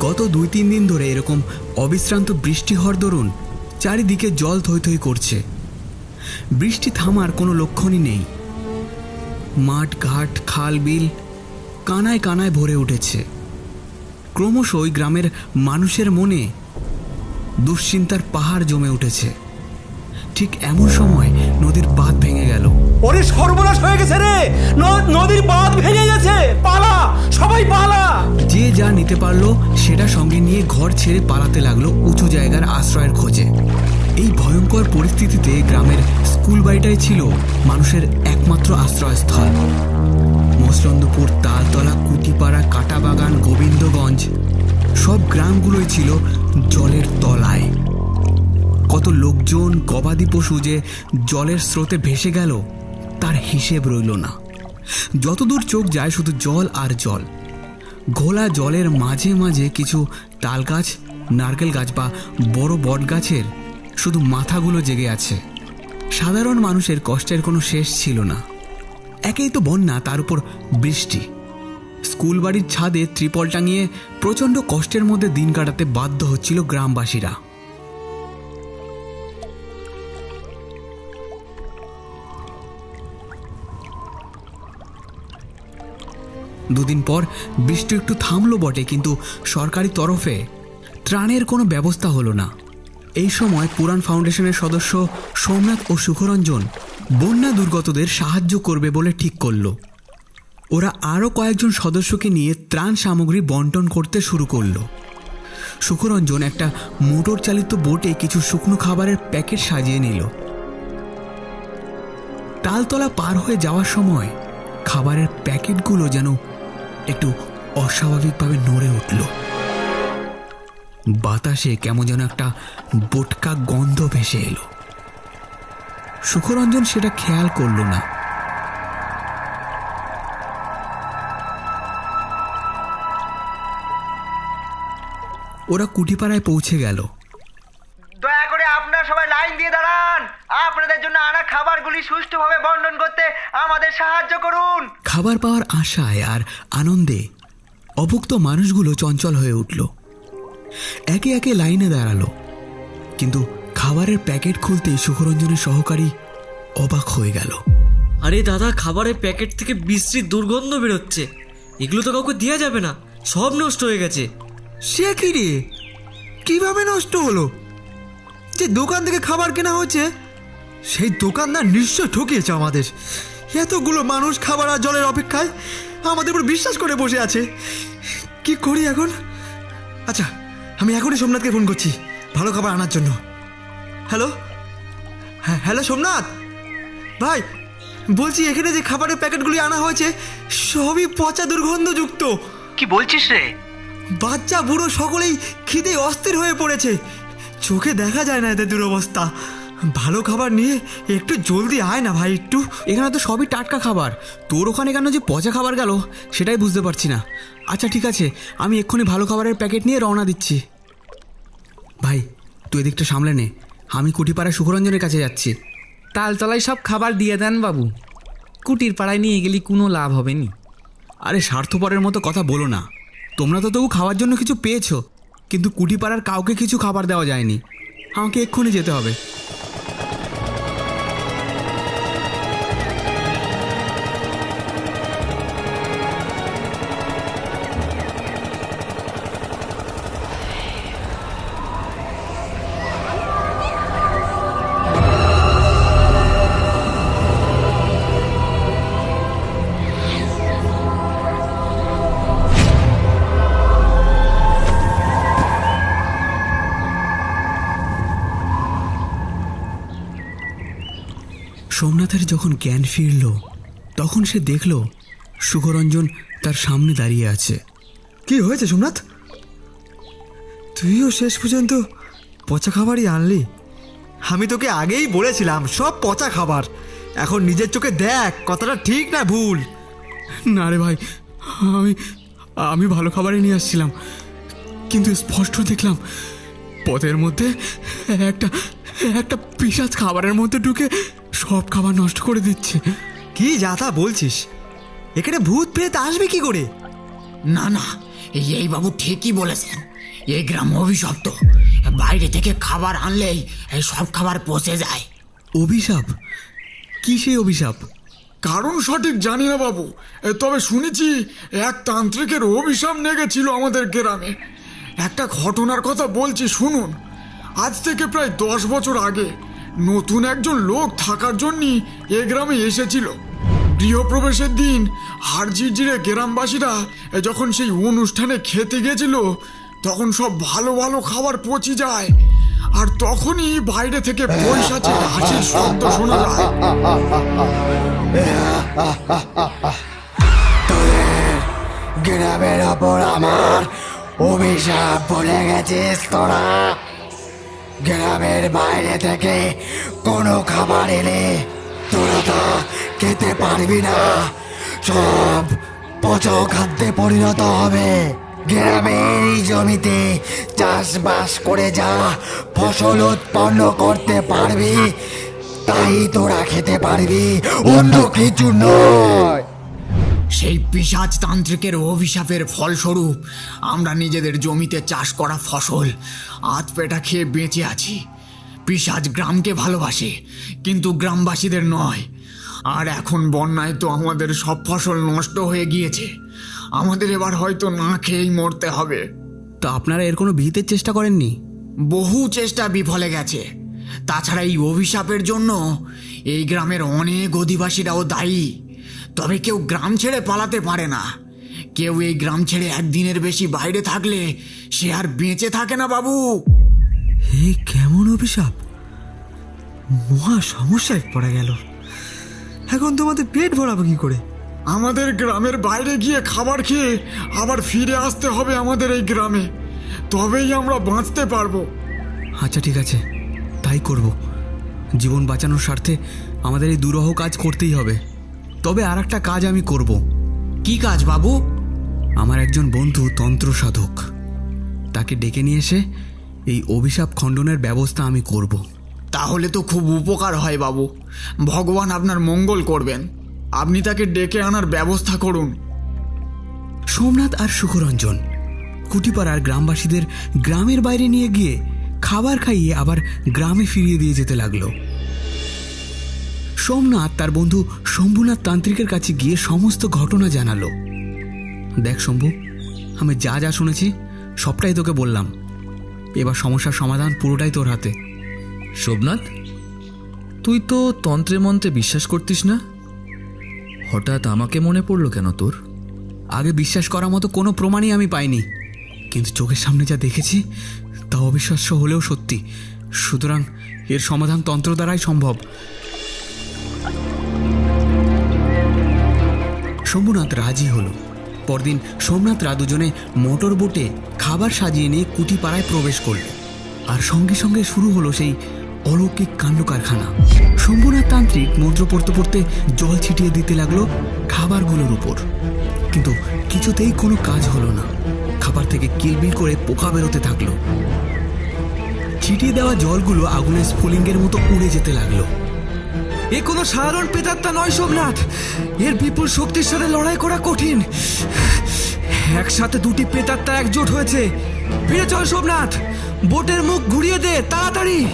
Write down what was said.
গত দুই তিন দিন ধরে এরকম অবিশ্রান্ত বৃষ্টি হওয়ার দরুন চারিদিকে জল থই থই করছে। বৃষ্টি থামার কোনো লক্ষণই নেই। মাঠ, ঘাট, খাল, বিল কানায় কানায় ভরে উঠেছে। ক্রমশই গ্রামের মানুষের মনে দুশ্চিন্তার পাহাড় জমে উঠেছে। ঠিক এমন সময় নদীর বাঁধ ভেঙে গেল। ওরে সর্বনাশ হয়ে গেছে রে! নদীর বাঁধ ভেঙে গেছে! পালা! সবাই যে নিতে পারল, সেটা সঙ্গে নিয়ে ঘর ছেড়ে পালাতে লাগল উঁচু জায়গার আশ্রয়ের খোঁজে। এই ভয়ঙ্কর পরিস্থিতিতে গ্রামের স্কুল বাড়িটাই ছিল মানুষের একমাত্র আশ্রয়স্থল। মসলন্দপুর, তালতলা, কুটিপাড়া, কাটাবাগান, গোবিন্দগঞ্জ, সব গ্রামগুলোই ছিল জলের তলায়। কত লোকজন, গবাদি পশু যে জলের স্রোতে ভেসে গেল, তার হিসেব রইল না। যতদূর চোখ যায় শুধু জল আর জল। ঘোলা জলের মাঝে মাঝে কিছু তাল গাছ, নারকেল গাছ বা বড় বট গাছের শুধু মাথাগুলো জেগে আছে। সাধারণ মানুষের কষ্টের কোনো শেষ ছিল না। একেই তো বন্যা, তার উপর বৃষ্টি। স্কুল বাড়ির ছাদে ত্রিপল টাঙিয়ে প্রচণ্ড কষ্টের মধ্যে দিন কাটাতে বাধ্য হচ্ছিল গ্রামবাসীরা। দুদিন পর বৃষ্টি একটু থামলো বটে, কিন্তু সরকারি তরফে ত্রাণের কোনো ব্যবস্থা হলো না। এই সময় পুরাণ ফাউন্ডেশনের সদস্য সোমনাথ ও সুখরঞ্জন বন্যা দুর্গতদের সাহায্য করবে বলে ঠিক করল। ওরা আরও কয়েকজন সদস্যকে নিয়ে ত্রাণ সামগ্রী বন্টন করতে শুরু করল। সুখরঞ্জন একটা মোটর চালিত বোটে কিছু শুকনো খাবারের প্যাকেট সাজিয়ে নিল। তালতলা পার হয়ে যাওয়ার সময় খাবারের প্যাকেটগুলো যেন একটু অস্বাভাবিকভাবে নড়ে উঠল। বাতাসে কেমন যেন একটা বোটকা গন্ধ ভেসে এলো। সুখরঞ্জন সেটা খেয়াল করল না। ওরা কুটিপাড়ায় পৌঁছে গেল। দয়া করে আপনারা সবাই লাইন দিয়ে দাঁড়ান। আপনাদের জন্য আনা খাবারগুলি সুষ্ঠুভাবে বন্টন করতে আমাদের সাহায্য করুন। খাবার পাওয়ার আশায় আর আনন্দে অভুক্ত মানুষগুলো চঞ্চল হয়ে উঠল। একে একে লাইনে দাঁড়াল। কিন্তু খাবারের প্যাকেট খুলতেই সুখরঞ্জনের সহকারী অবাক হয়ে গেল। আরে দাদা খাবারের প্যাকেট থেকে বিশ্রী দুর্গন্ধ বেরোচ্ছে। এগুলো তো কাউকে দেওয়া যাবে না। সব নষ্ট হয়ে গেছে। সে কি রে? কীভাবে নষ্ট হলো? যে দোকান থেকে খাবার কেনা হয়েছে সেই দোকানদার নিশ্চয় ঠকিয়েছে আমাদের। এতগুলো মানুষ খাবার আর জলের অপেক্ষায় আমাদের উপর বিশ্বাস করে বসে আছে। কি করি এখন? আচ্ছা আমি এখনই সোমনাথকে ফোন করছি ভালো খাবার আনার জন্য। হ্যালো? হ্যাঁ হ্যালো সোমনাথ? ভাই বলছি এখানে যে খাবারের প্যাকেটগুলি আনা হয়েছে সবই পচা দুর্গন্ধযুক্ত। কি বলছিস রে? বাচ্চা বুড়ো সকলেই খিদে অস্থির হয়ে পড়েছে। চোখে দেখা যায় না এদের দুরবস্থা। ভালো খাবার নিয়ে একটু জলদি আয় না ভাই একটু। এখানে তো সবই টাটকা খাবার। তোর ওখানে কেন যে পচা খাবার গেল সেটাই বুঝতে পারছি না। আচ্ছা ঠিক আছে আমি এক্ষুনি ভালো খাবারের প্যাকেট নিয়ে রওনা দিচ্ছি। ভাই তুই এদিকটা সামলে নে। আমি কুটিপাড়া সুখরঞ্জনের কাছে যাচ্ছি। তালতলায় সব খাবার দিয়ে দেন বাবু। কুটির পাড়ায় নিয়ে গেলে কোনো লাভ হবে নি আরে স্বার্থপরের মতো কথা বলো না। তোমরা তো তবু খাওয়ার জন্য কিছু পেয়েছ কিন্তু কুটিপাড়ার কাউকে কিছু খাবার দেওয়া যায়নি। আমাকে এক্ষুনি যেতে হবে। সোমনাথের যখন জ্ঞান ফিরল তখন সে দেখল সুখরঞ্জন তার সামনে দাঁড়িয়ে আছে। কি হয়েছে সোমনাথ? তুইও শেষ পর্যন্ত পচা খাবারই আনলি। আমি তোকে আগেই বলেছিলাম সব পচা খাবার। এখন নিজের চোখে দেখ কথাটা ঠিক না ভুল। না রে ভাই আমি আমি ভালো খাবারই নিয়ে আসছিলাম। কিন্তু স্পষ্ট দেখলাম পথের মধ্যে একটা একটা পিসাজ খাবারের মধ্যে ঢুকে সব খাবার নষ্ট করে দিচ্ছে। কি যা তা বলছিস? এখানে ভূত প্রেত আসবে কি করে? না না এই বাবু ঠিকই বলেছেন। এই গ্রাম অভিশপ্ত। বাইরে থেকে খাবার আনলেই এই সব খাবার পচে যায়। অভিশাপ? কি সেই অভিশাপ? কারণ সঠিক জানি না বাবু। তবে শুনেছি এক তান্ত্রিকের অভিশাপ নেগেছিল আমাদের গ্রামে। একটা ঘটনার কথা বলছি শুনুন। আজ থেকে প্রায় দশ বছর আগে নতুন একজন লোক থাকার জন্য এ গ্রামে এসেছিল। গৃহপ্রবেশের দিন হাড়ঝিরঝিরে গ্রামবাসীরা যখন সেই অনুষ্ঠানে খেতে গেছিল, তখন সব ভালো ভালো খাবার পচে যায়, আর তখনই বাইরে থেকে পয়সাচে হাসির শব্দ শোনা যায়। গ্রামের ওপর আমার অভিশাপ বলে গেছিস তোরা? গ্রামের বাইরে থেকে কোনো খাবার এলে তোরা তা খেতে পারবি না। সব পচো খাদ্যে পরিণত হবে। গ্রামের জমিতে চাষবাস করে যা ফসল উৎপন্ন করতে পারবি, তাই তোরা খেতে পারবি। অন্য কিছু নয়। সেই পিসাজ তান্ত্রিকের অভিশাপের ফলস্বরূপ আমরা নিজেদের জমিতে চাষ করা ফসল আধ পেটা খেয়ে বেঁচে আছি। পিসাজ গ্রামকে ভালোবাসে কিন্তু গ্রামবাসীদের নয়। আর এখন বন্যায় তো আমাদের সব ফসল নষ্ট হয়ে গিয়েছে। আমাদের এবার হয়তো না খেয়েই মরতে হবে। তা আপনারা এর কোনো বিহিতের চেষ্টা করেননি? বহু চেষ্টা বিফলে গেছে। তাছাড়া এই অভিশাপের জন্য এই গ্রামের অনেক অধিবাসীরাও দায়ী। তবে কেউ গ্রাম ছেড়ে পালাতে পারে না। কেউ এই গ্রাম ছেড়ে একদিনের বেশি বাইরে থাকলে সে আর বেঁচে থাকে না বাবু। হে কেমন অভিশাপ? মহা সমস্যায় পড়ে গেল। এখন তোমাদের পেট ভরাবো কি করে? আমাদের গ্রামের বাইরে গিয়ে খাবার খেয়ে আবার ফিরে আসতে হবে আমাদের এই গ্রামে। তবেই আমরা বাঁচতে পারব। আচ্ছা ঠিক আছে। তাই করব। জীবন বাঁচানোর স্বার্থে আমাদের এই দুরহ কাজ করতেই হবে। তবে আর একটা কাজ আমি করব। কি কাজ বাবু? আমার একজন বন্ধু তন্ত্র সাধক তাকে ডেকে নিয়ে এসে এই অভিশাপ খণ্ডনের ব্যবস্থা আমি করব। তাহলে তো খুব উপকার হয় বাবু। ভগবান আপনার মঙ্গল করবেন। আপনি তাকে ডেকে আনার ব্যবস্থা করুন। সোমনাথ আর সুখরঞ্জন কুটিপাড়ার গ্রামবাসীদের গ্রামের বাইরে নিয়ে গিয়ে খাবার খাইয়ে আবার গ্রামে ফিরিয়ে দিয়ে যেতে লাগল। সোমনাথ তার বন্ধু শম্ভুনাথ তান্ত্রিকের কাছে গিয়ে সমস্ত ঘটনা জানালো। দেখ শম্ভু আমি যা যা শুনেছি সবটাই তোকে বললাম। এবার সমস্যার সমাধান পুরোটাই তোর হাতে। সোমনাথ তুই তো তন্ত্রে মন্ত্রে বিশ্বাস করতিস না? হঠাৎ আমাকে মনে পড়ল কেন তোর? আগে বিশ্বাস করার মতো কোনো প্রমাণই আমি পাইনি। কিন্তু চোখের সামনে যা দেখেছি তা অবিশ্বাস্য হলেও সত্যি। সুতরাং এর সমাধান তন্ত্র দ্বারাই সম্ভব। শম্ভুনাথ রাজি হলো। পরদিন সোমনাথরা দুজনে মোটর বোটে খাবার সাজিয়ে নিয়ে কুটিপাড়ায় প্রবেশ করল। আর সঙ্গে সঙ্গে শুরু হলো সেই অলৌকিক কাণ্ড কারখানা শম্ভুনাথ তান্ত্রিক মন্ত্র পড়তে পড়তে জল ছিটিয়ে দিতে লাগল খাবারগুলোর উপর। কিন্তু কিছুতেই কোনো কাজ হলো না। খাবার থেকে কিলবিল করে পোকা বেরোতে থাকল। ছিটিয়ে দেওয়া জলগুলো আগুনের স্ফুলিঙ্গের মতো উড়ে যেতে লাগল। এ কোনো সাধারণ পেতাত্তা নয় সোমনাথ। এর বিপুল শক্তির সাথে লড়াই করা কঠিন। একসাথে দুটি পেতাত্তা একজোট হয়েছে। ফিরে চল সোমনাথ। বোটের মুখ ঘুরিয়ে দে, তাড়াতাড়ি।